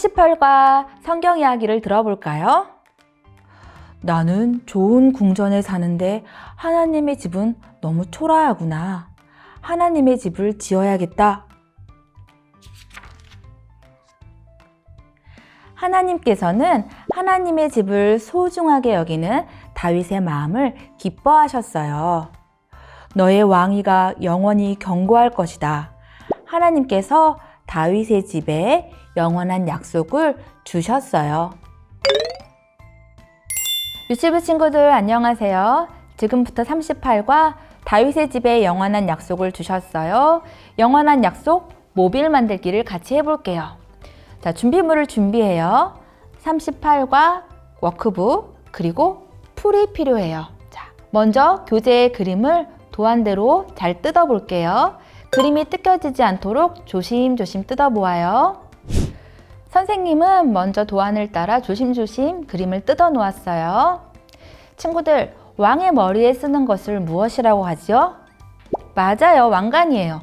38과 성경 이야기를 들어볼까요? 나는 좋은 궁전에 사는데 하나님의 집은 너무 초라하구나. 하나님의 집을 지어야겠다. 하나님께서는 하나님의 집을 소중하게 여기는 다윗의 마음을 기뻐하셨어요. 너의 왕위가 영원히 견고할 것이다. 하나님께서 다윗의 집에 영원한 약속을 주셨어요. 유치부 친구들 안녕하세요. 지금부터 38과 다윗의 집에 영원한 약속을 주셨어요. 영원한 약속 모빌 만들기를 같이 해볼게요. 자, 준비물을 준비해요. 38과 워크북 그리고 풀이 필요해요. 자, 먼저 교재의 그림을 도안대로 잘 뜯어 볼게요. 그림이 뜯겨지지 않도록 조심조심 뜯어 보아요. 선생님은 먼저 도안을 따라 조심조심 그림을 뜯어 놓았어요. 친구들, 왕의 머리에 쓰는 것을 무엇이라고 하죠? 맞아요, 왕관이에요.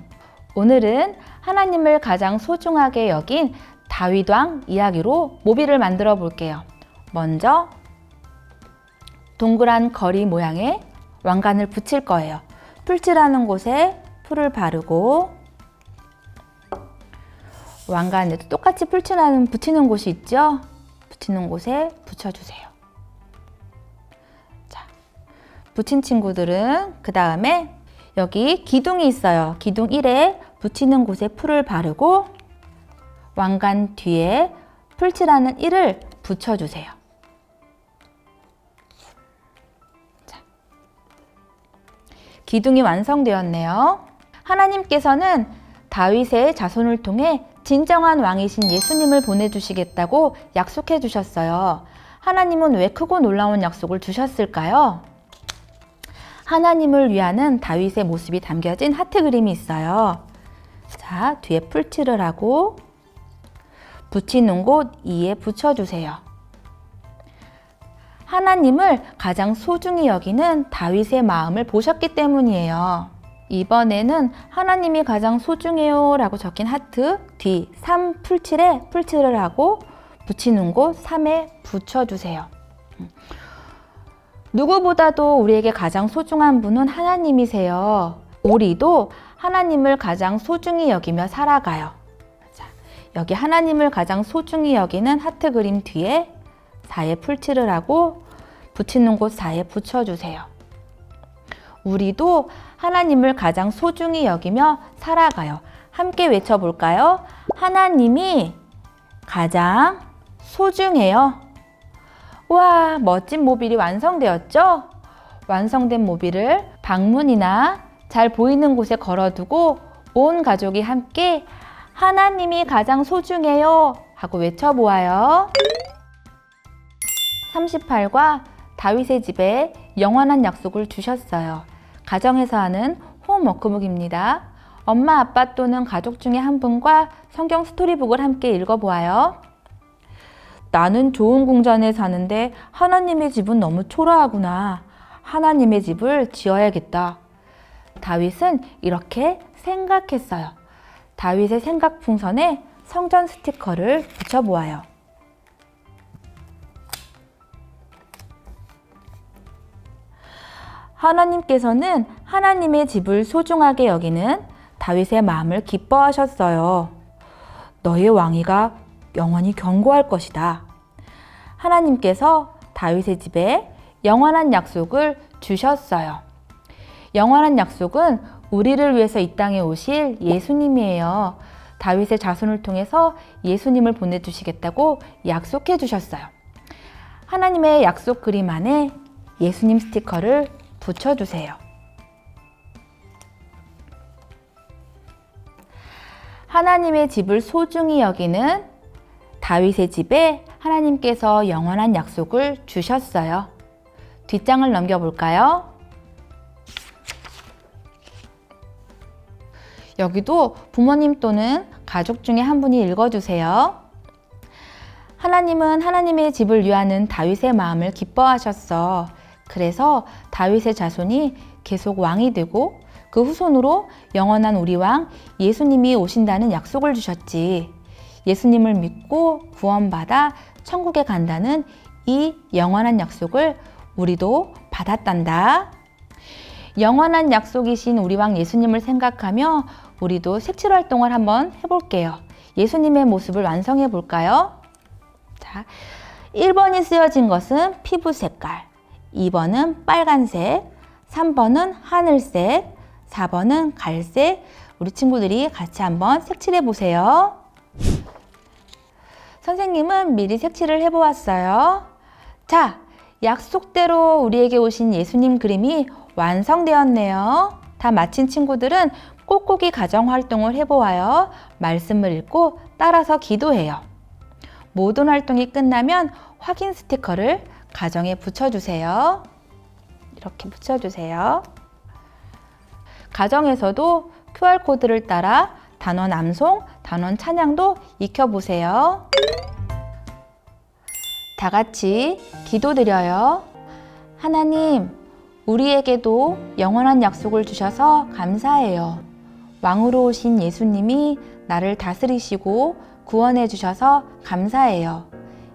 오늘은 하나님을 가장 소중하게 여긴 다윗 왕 이야기로 모비를 만들어 볼게요. 먼저 동그란 거리 모양의 왕관을 붙일 거예요. 풀칠하는 곳에 풀을 바르고 왕관에도 똑같이 풀칠하는 붙이는 곳이 있죠? 붙이는 곳에 붙여주세요. 자, 붙인 친구들은 그 다음에 여기 기둥이 있어요. 기둥 1에 붙이는 곳에 풀을 바르고 왕관 뒤에 풀칠하는 1을 붙여주세요. 자, 기둥이 완성되었네요. 하나님께서는 다윗의 자손을 통해 진정한 왕이신 예수님을 보내주시겠다고 약속해 주셨어요. 하나님은 왜 크고 놀라운 약속을 주셨을까요? 하나님을 위하는 다윗의 모습이 담겨진 하트 그림이 있어요. 자, 뒤에 풀칠을 하고 붙이는 곳 2에 붙여주세요. 하나님을 가장 소중히 여기는 다윗의 마음을 보셨기 때문이에요. 이번에는 하나님이 가장 소중해요 라고 적힌 하트 뒤 3 풀칠에 풀칠을 하고 붙이는 곳 3에 붙여주세요. 누구보다도 우리에게 가장 소중한 분은 하나님이세요. 우리도 하나님을 가장 소중히 여기며 살아가요. 자, 여기 하나님을 가장 소중히 여기는 하트 그림 뒤에 4에 풀칠을 하고 붙이는 곳 4에 붙여주세요. 우리도 하나님을 가장 소중히 여기며 살아가요. 함께 외쳐볼까요? 하나님이 가장 소중해요. 와, 멋진 모빌이 완성되었죠? 완성된 모빌을 방문이나 잘 보이는 곳에 걸어두고 온 가족이 함께 하나님이 가장 소중해요 하고 외쳐보아요. 38과 다윗의 집에 영원한 약속을 주셨어요. 가정에서 하는 홈워크북입니다. 엄마, 아빠 또는 가족 중에 한 분과 성경 스토리북을 함께 읽어보아요. 나는 좋은 궁전에 사는데 하나님의 집은 너무 초라하구나. 하나님의 집을 지어야겠다. 다윗은 이렇게 생각했어요. 다윗의 생각 풍선에 성전 스티커를 붙여보아요. 하나님께서는 하나님의 집을 소중하게 여기는 다윗의 마음을 기뻐하셨어요. 너의 왕위가 영원히 견고할 것이다. 하나님께서 다윗의 집에 영원한 약속을 주셨어요. 영원한 약속은 우리를 위해서 이 땅에 오실 예수님이에요. 다윗의 자손을 통해서 예수님을 보내주시겠다고 약속해 주셨어요. 하나님의 약속 그림 안에 예수님 스티커를 붙여주세요. 하나님의 집을 소중히 여기는 다윗의 집에 하나님께서 영원한 약속을 주셨어요. 뒷장을 넘겨볼까요? 여기도 부모님 또는 가족 중에 한 분이 읽어주세요. 하나님은 하나님의 집을 위하는 다윗의 마음을 기뻐하셨어. 그래서 다윗의 자손이 계속 왕이 되고 그 후손으로 영원한 우리 왕 예수님이 오신다는 약속을 주셨지. 예수님을 믿고 구원받아 천국에 간다는 이 영원한 약속을 우리도 받았단다. 영원한 약속이신 우리 왕 예수님을 생각하며 우리도 색칠 활동을 한번 해볼게요. 예수님의 모습을 완성해 볼까요? 자, 1번이 쓰여진 것은 피부 색깔, 2번은 빨간색, 3번은 하늘색, 4번은 갈색. 우리 친구들이 같이 한번 색칠해 보세요. 선생님은 미리 색칠을 해 보았어요. 자, 약속대로 우리에게 오신 예수님 그림이 완성되었네요. 다 마친 친구들은 뽁뽁이 가정 활동을 해보아요. 말씀을 읽고 따라서 기도해요. 모든 활동이 끝나면 확인 스티커를 가정에 붙여주세요. 이렇게 붙여주세요. 가정에서도 QR코드를 따라 단원 암송, 단원 찬양도 익혀보세요. 다 같이 기도드려요. 하나님, 우리에게도 영원한 약속을 주셔서 감사해요. 왕으로 오신 예수님이 나를 다스리시고 구원해 주셔서 감사해요.